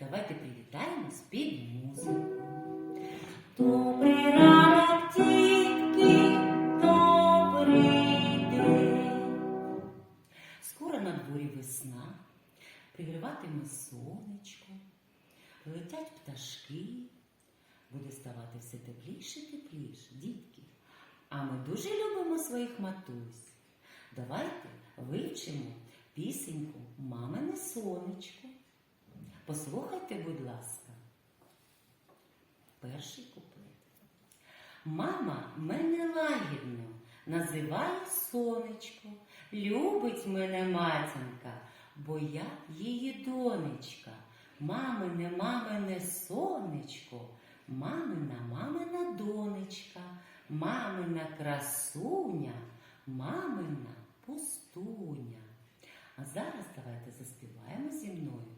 Давайте привітаємось під музику. Добрий ранок, дітки, добрий день. Скоро на дворі весна, пригріватиме сонечко, прилетять пташки, буде ставати все тепліше і тепліше, дітки. А ми дуже любимо своїх матусь. Давайте вивчимо пісеньку Мамине сонечко. Послухайте, будь ласка, перший куплет. Мама мене лагідно називає сонечко, любить мене матінка, бо я її донечка. Мамине, мамине сонечко, мамина, мамина донечка, мамина красуня, мамина зараз давайте заспіваємо зі мною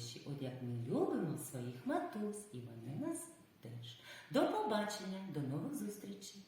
мої от як ми любимо своїх матусь, і вони нас теж. До побачення, до нових зустрічей!